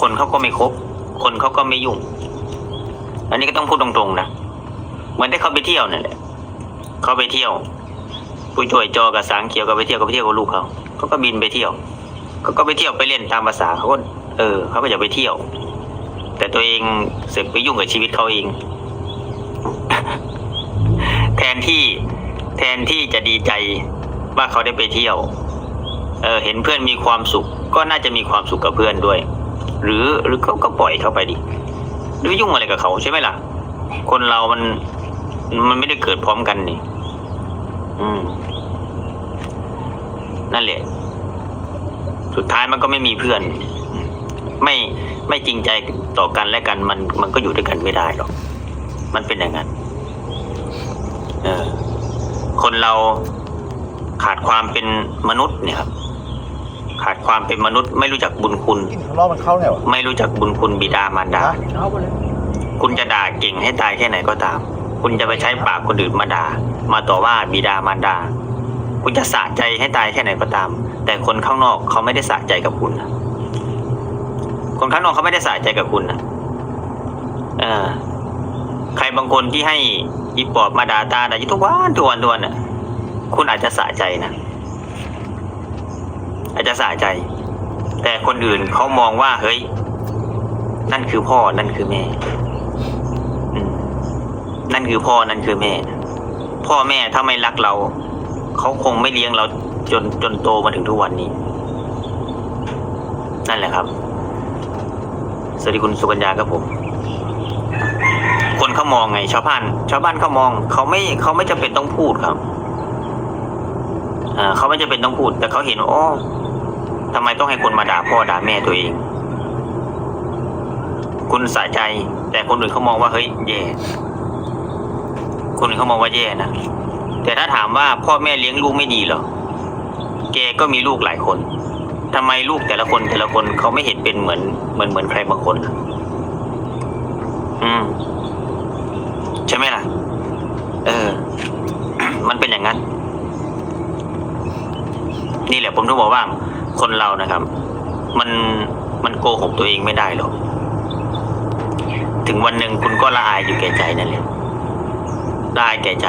คนเขาก็ไม่คบ คนเขาก็ไม่ยุ่ง อันนี้ก็ต้องพูดตรงๆนะเหมือนได้เขาไปเที่ยวนั่นแหละเขาไปเที่ยว ผู้ช่วยจอกับสางเขียวก็ไปเที่ยวก็ไปเที่ยวกับลูกเขาเขาก็บินไปเที่ยวเขาก็ไปเที่ยวไปเล่นตามภาษาเขาก็เออเขาก็อยากไปเที่ยว แต่ตัวเองเสือกไปยุ่งกับชีวิตเขาเอง แทนที่แทนที่จะดีใจว่าเขาได้ไปเที่ยว เออเห็นเพื่อนมีความสุข ก็น่าจะมีความสุขกับเพื่อนด้วย หรือหรือเขาก็ปล่อยเขาไปดิหรือยุ่งอะไรกับเขาใช่ไหมล่ะ คนเรามันมันไม่ได้เกิดพร้อมกันนี่ อืม นั่นแหละ สุดท้ายมันก็ไม่มีเพื่อน ไม่ไม่จริงใจต่อกันและกัน มันมันก็อยู่ด้วยกันไม่ได้หรอก มันเป็นอย่างนั้น เออ คนเราขาดความเป็นมนุษย์เนี่ยครับ ขาดความเป็นมนุษย์ไม่รู้จักบุญคุณ กินข้างนอกมันเข้าแล้วไม่รู้จักบุญคุณบิดามารดาเข้าไปเลยคุณจะด่าเก่งให้ตายแค่ไหนก็ตาม คุณจะไปใช้ปากคนอื่นมาด่า มาต่อว่าบิดามารดา คุณจะสะใจให้ตายแค่ไหนก็ตาม แต่คนข้างนอกเขาไม่ได้สะใจกับคุณนะคนข้างนอกเขาไม่ได้สะใจกับคุณนะเออใครบางคนที่ให้อีปอบมาด่าตาด่าอยู่ทุกวันทุกวันทุกวันน่ะ คุณอาจจะสะใจนะ อาจจะสะใจ แต่คนอื่นเขามองว่าเฮ้ย นั่นคือพ่อนั่นคือแม่นั่นคือพ่อนั่นคือแม่ พ่อแม่ถ้าไม่รักเรา เขาคงไม่เลี้ยงเราจนจนโตมาถึงทุกวันนี้ นั่นแหละครับ สวัสดีคุณสุกัญญาครับผม คนเขามองไง ชาวบ้าน ชาวบ้านเขามอง เขาไม่เขาไม่จำเป็นต้องพูดครับ เขาไม่จำเป็นต้องพูด แต่เขาเห็นว่าอ๋อทำไมต้องให้คนมาด่าพ่อด่าแม่ตัวเอง คุณสะใจ แต่คนอื่นเขามองว่าเฮ้ยแย่คนอื่นเขามองว่าแย่นะแต่ถ้าถามว่าพ่อแม่เลี้ยงลูกไม่ดีเหรอแกก็มีลูกหลายคนทำไมลูกแต่ละคนแต่ละคนเขาไม่เห็นเป็นเหมือนเหมือนเหมือนใครบางคนอืม ใช่ไหมล่ะ เออ มันเป็นอย่างนั้น นี่แหละผมต้องบอกว่าคนเรานะครับ มันมันโกหกตัวเองไม่ได้หรอก ถึงวันหนึ่งคุณก็ละอายอยู่แก่ใจนั่นแหละละอายแก่ใจ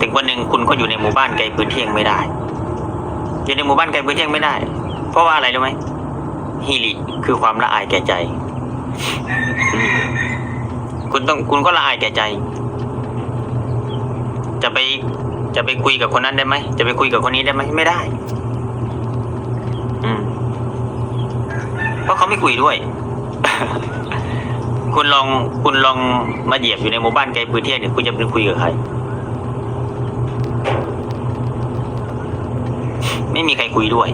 ถึงวันหนึ่งคุณก็อยู่ในหมู่บ้านไกลพื้นเที่ยงไม่ได้ อยู่ในหมู่บ้านไกลพื้นเที่ยงไม่ได้ เพราะว่าอะไรรู้ไหมฮิริคือความละอายแก่ใจ คุณต้องคุณก็ละอายแก่ใจ จะไป จะไปคุยกับคนนั้นได้ไหม จะไปคุยกับคนนี้ได้ไหมไม่ได้ อืม เพราะเขาไม่คุยด้วย คุณลองคุณลองมาเหยียบอยู่ในหมู่บ้านไกลพื้นที่เนี่ยคุณจะไปคุยกับใคร ไม่มีใครคุยด้วย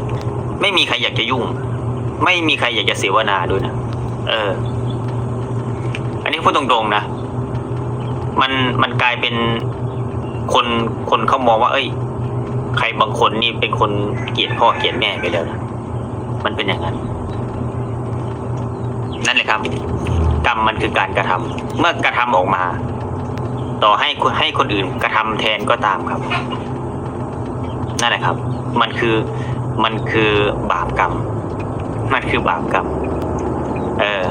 ไม่มีใครอยากจะยุ่ง ไม่มีใครอยากจะเสวนาด้วยนะเออ อันนี้พูดตรงๆนะมันมันกลายเป็น คนคนเขามองว่า เอ้ย ใครบางคนนี่เป็นคนเกลียดพ่อเกลียดแม่ไปแล้วนะมันเป็นอย่างนั้น นั่นเลยครับ กรรมมันคือการกระทำเมื่อกระทำออกมา ต่อให้คนให้คนอื่นกระทำแทนก็ตามครับ นั่นแหละครับ มันคือมันคือบาปกรรม มันคือบาปกรรม เออ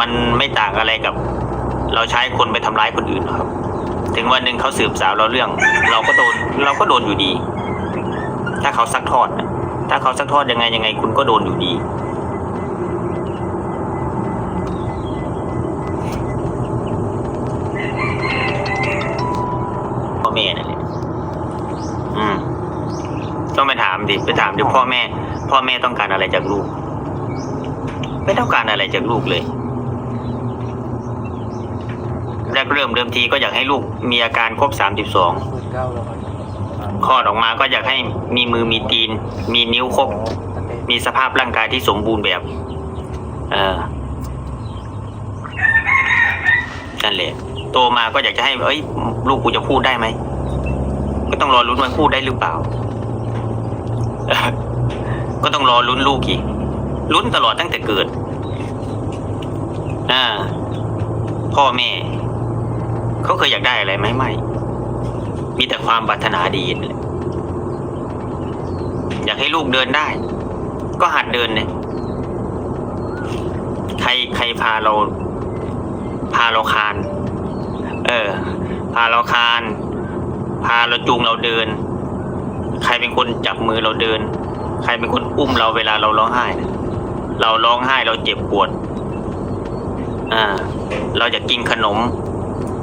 มันไม่ต่างอะไรกับ เราใช้คนไปทำร้ายคนอื่นครับ ถึงวันหนึ่งเขาสืบสาวเราเรื่อง เราก็โดนเราก็โดนอยู่ดี ถ้าเขาซักทอดถ้าเขาซักทอดยังไงยังไง คุณก็โดนอยู่ดี พ่อแม่นั่นแหละอืมต้องไปถามดิไปถามดิพ่อแม่ พ่อแม่ต้องการอะไรจากลูก ไม่ต้องการอะไรจากลูกเลย แรกเริ่มเดิมทีก็อยากให้ลูกมีอาการครบสามสิบสองหมื่นเก้าแล้วคลอดออกมาก็อยากให้มีมือมีตีน มีนิ้วครบ มีสภาพร่างกายที่สมบูรณ์แบบ เออนั่นแหละโตมาก็อยากจะให้ เอ้ย ลูกกูจะพูดได้ไหมก็ต้องรอลุ้นว่าพูดได้หรือเปล่า ก็ต้องรอลุ้นลูกอีกลุ้นตลอดตั้งแต่เกิดอ่าพ่อแม่ เขาเคยอยากได้อะไรไหมไม่ มีแต่ความปรารถนาดีนั่แหละอยากให้ลูกเดินได้ ก็หัดเดินเนี่ย ใครใครพาเรา พาเราคาน เออ พาเราคาน พาเราจูงเราเดิน ใครเป็นคนจับมือเราเดิน ใครเป็นคนอุ้มเราเวลาเราร้องไห้นะเราร้องไห้เราเจ็บปวด อ่า เราจะกินขนม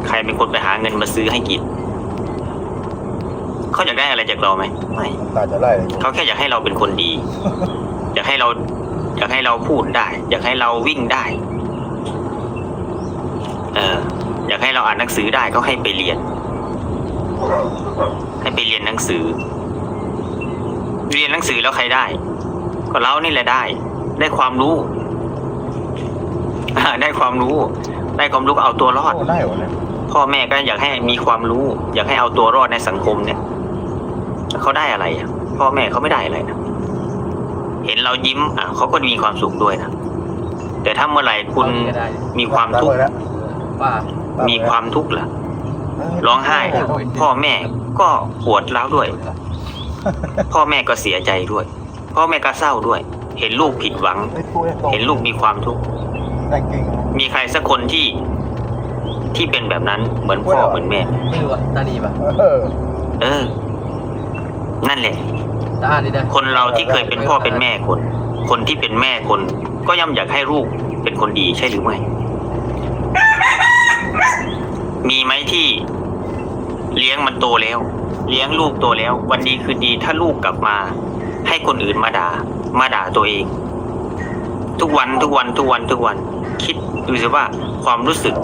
ใครเป็นคนไปหาเงินมาซื้อให้กิน เขาอยากได้อะไรจากเราไหมไม่ตาจะไล่เลยเขาแค่อยากให้เราเป็นคนดี อยากให้เรา อยากให้เราพูดได้ อยากให้เราวิ่งได้ เออ อยากให้เราอ่านหนังสือได้ก็ให้ไปเรียน ให้ไปเรียนหนังสือ เรียนหนังสือแล้วใครได้ ก็เรานี่แหละได้ ได้ความรู้อ่าได้ความรู้ ได้ความรู้ก็เอาตัวรอดโอ้ได้เหรอเนี่ย พ่อแม่ก็อยากให้มีความรู้ อยากให้เอาตัวรอดในสังคมเนี่ยเขาได้อะไรอะ พ่อแม่เขาไม่ได้อะไรนะเห็นเรายิ้มอะเขาก็มีความสุขด้วยนะแต่ถ้าเมื่อไหร่คุณก็ได้มีความทุกข์ตเลยนะว่ามีความทุกข์ล่ะร้องไห้ล่ะพ่อแม่ก็ปวดร้าวด้วย พ่อแม่ก็เสียใจด้วย พ่อแม่ก็เศร้าด้วย เห็นลูกผิดหวังไอ้พูดให้ตรงเห็นลูกมีความทุกข์แต่งจริงมีใครสักคนที่ ที่เป็นแบบนั้นเหมือนพ่อเหมือนแม่ ไม่รู้อะตาดีป่ะเออเออ นั่นแหละ ตาดีนะคนเราที่เคยเป็นพ่อเป็นแม่คน คนที่เป็นแม่คน ก็ย่อมอยากให้ลูกเป็นคนดีใช่หรือไม่ มีไหมที่ เลี้ยงมันโตแล้ว เลี้ยงลูกโตแล้ว วันดีคือดีถ้าลูกกลับมา ให้คนอื่นมาด่า มาด่าตัวเอง ทุกวันทุกวันทุกวันทุกวัน คิดดูสิว่าความรู้สึก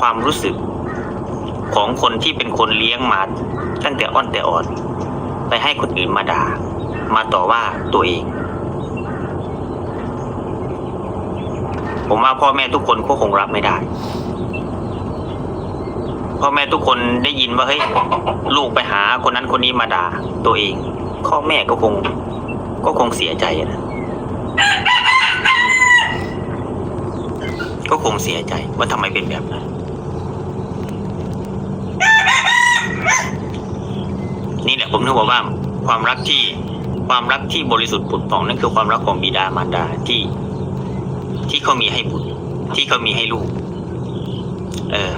ความรู้สึกของคนที่เป็นคนเลี้ยงมาตั้งแต่อ้อนแต่อ่อน ไปให้คนอื่นมาด่า มาต่อว่าตัวเอง ผมว่าพ่อแม่ทุกคนก็คงรับไม่ได้พ่อแม่ทุกคนได้ยินว่าเฮ้ยลูกไปหาคนนั้นคนนี้มาด่าตัวเองพ่อแม่ก็คง ก็คงเสียใจนะ ก็คงเสียใจว่าทำไมเป็นแบบนั้น นี่แหละผมถึงบอกว่าความรักที่ความรักที่บริสุทธิ์ผุดผ่องนั่นคือความรักของบิดามารดาที่ ที่เขามีให้บุตรที่เขามีให้ลูก เออ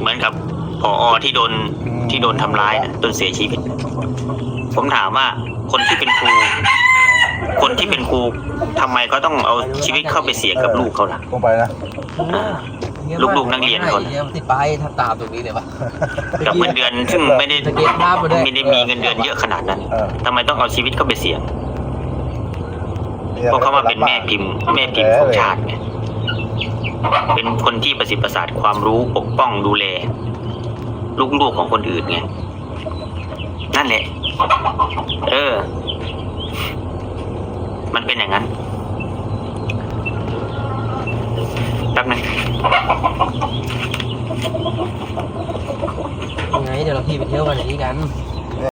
เหมือนกับพออที่โดนที่โดนทำร้ายนะจนเสียชีวิต ผมถามว่าคนที่เป็นครู คนที่เป็นครูทำไมก็ต้องเอาชีวิตเข้าไปเสี่ยงกับลูกเขาล่ะ ลงไปนะอ่าลูกๆนักเรียนคนเนี่ยมันติดป้ายถ้าตามตรงนี้เลยป่ะกับเงินเดือนซึ่งไม่ได้สเก็ตภาพมาด้วย ไม่ได้มีเงินเดือนเยอะขนาดนั้นเออ ทำไมต้องเอาชีวิตเข้าไปเสี่ยงเพราะเขามาเป็นแม่พิมพ์ แม่พิมพ์ของชาติไงเป็นคนที่ประสิทธิ์ประสาทความรู้ปกป้องดูแล ลูกๆของคนอื่นไงนั่นแหละ เออ มันเป็นอย่างนั้นแป๊บนึงยังไงเดี๋ยวเราขี่ไปเที่ยวกันอย่างนี้กัน